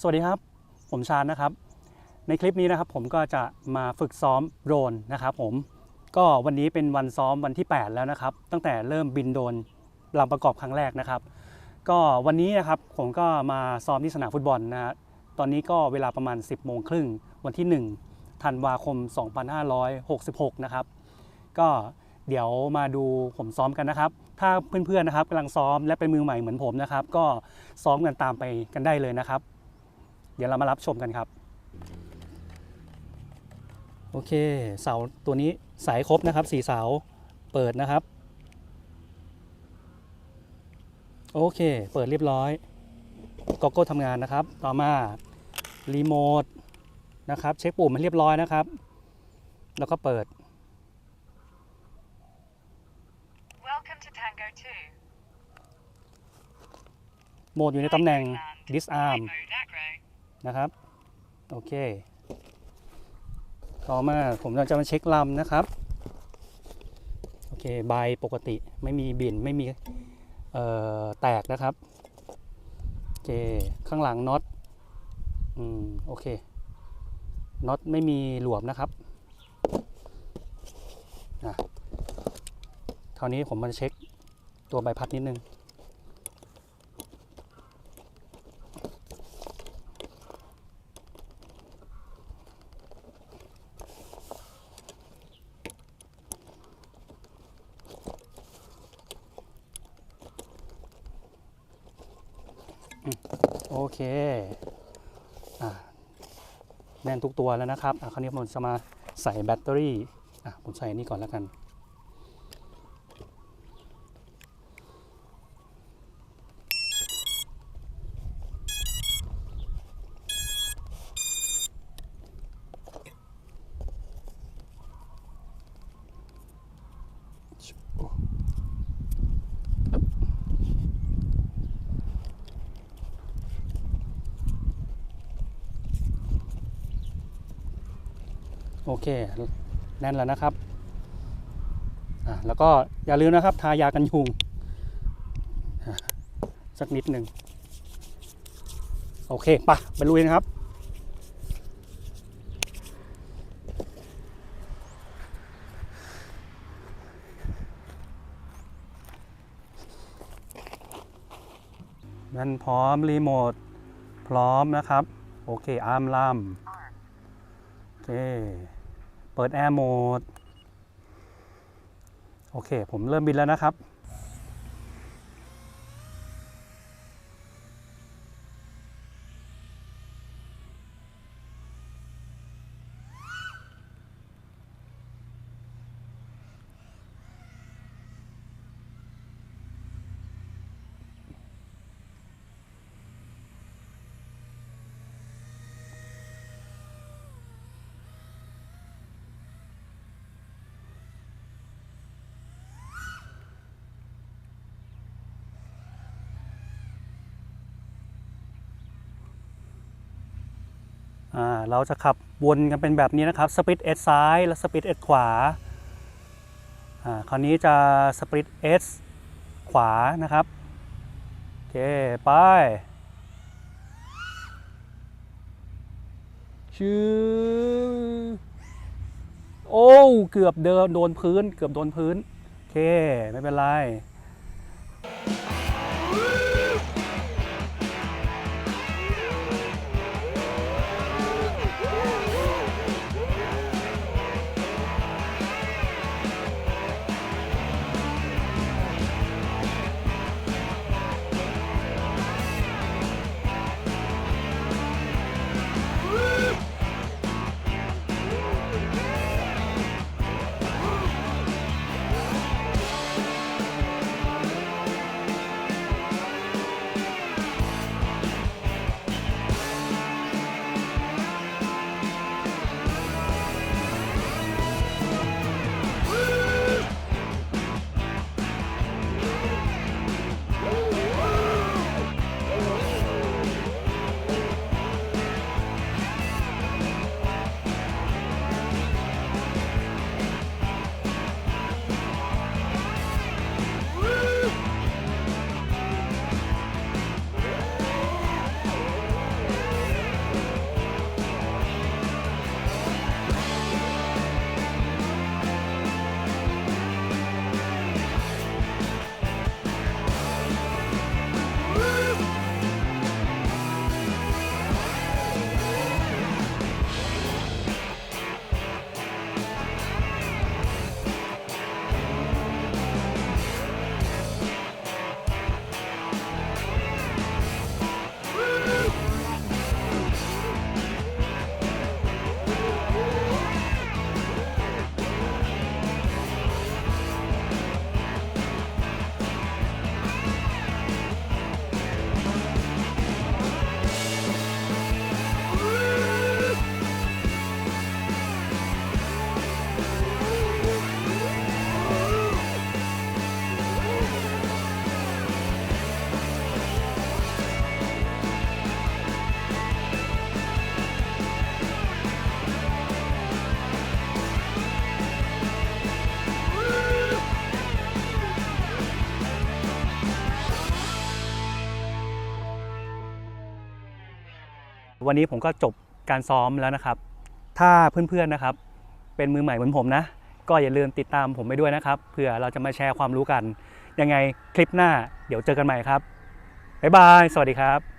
สวัสดีครับ ผมชาญนะครับ ในคลิปนี้นะครับผมก็จะมาฝึกซ้อมโดรนนะครับผมก็วันนี้เป็นวันซ้อมวันที่ 8 แล้วนะครับ ตั้งแต่เริ่มบินโดรนลำประกอบครั้งแรกนะครับ ก็วันนี้นะครับผมก็มาซ้อมที่สนามฟุตบอลนะฮะตอนนี้ก็เวลาประมาณ 10 โมงครึ่งวันที่ 1 ธันวาคม 2566 นะครับ ก็เดี๋ยวมาดูผมซ้อมกันนะครับ ถ้าเพื่อนๆนะครับกำลังซ้อมและเป็นมือใหม่เหมือนผมนะครับ ก็ซ้อมกันตามไปกันได้เลยนะครับ เดี๋ยวเรามารับชมกันครับ โอเค เสาตัวนี้สายครบนะครับสี่เสาเปิดนะครับ โอเค เปิดเรียบร้อยก็โก้ทำงานนะครับ ต่อมารีโมทนะครับ เช็คปุ่มให้เรียบร้อยนะครับ แล้วก็เปิด Welcome to Tango 2. โหมดอยู่ในตำแหน่ง Land. disarm Flight mode acro. นะครับ โอเค ต่อมาผมจะมาเช็คลำนะครับ โอเคใบปกติไม่มีบินไม่มีเอ่อแตกนะครับ โอเค ข้างหลังน็อต อืม โอเค น็อตไม่มีหลวมนะครับอะคราวนี้ผมมาเช็คตัวใบพัดนิดนึง โอเคอะแน่นทุกตัวแล้วนะครับอะคราวนี้ผมจะมาใส่แบตเตอรี่อะผมใส่นี่ก่อนแล้วกัน โอเคแน่นแล้วนะครับอะแล้วก็อย่าลืมนะครับทายากันยุงสักนิดหนึ่งโอเคปะไปลุยนะครับนั่นพร้อม รีโมท พร้อมนะครับ โอเค อาร์มล่ำโอเค เปิดแอร์โหมด โอเค ผมเริ่มบินแล้วนะครับ เราจะขับวนกันเป็นแบบนี้นะครับสปิดเอสซ้ายและสปิดเอสขวาคราวนี้จะสปิดเอสขวานะครับ โอเค ไปชื่อโอ้ เกือบเดินโดนพื้น เกือบโดนพื้น โอเค ไม่เป็นไร วันนี้ผมก็จบการซ้อมแล้วนะครับ ถ้าเพื่อนๆนะครับ เป็นมือใหม่เหมือนผมนะ ก็อย่าลืมติดตามผมไปด้วยนะครับเผื่อเราจะมาแชร์ความรู้กัน ยังไงคลิปหน้าเดี๋ยวเจอกันใหม่ครับบ๊ายบาย สวัสดีครับ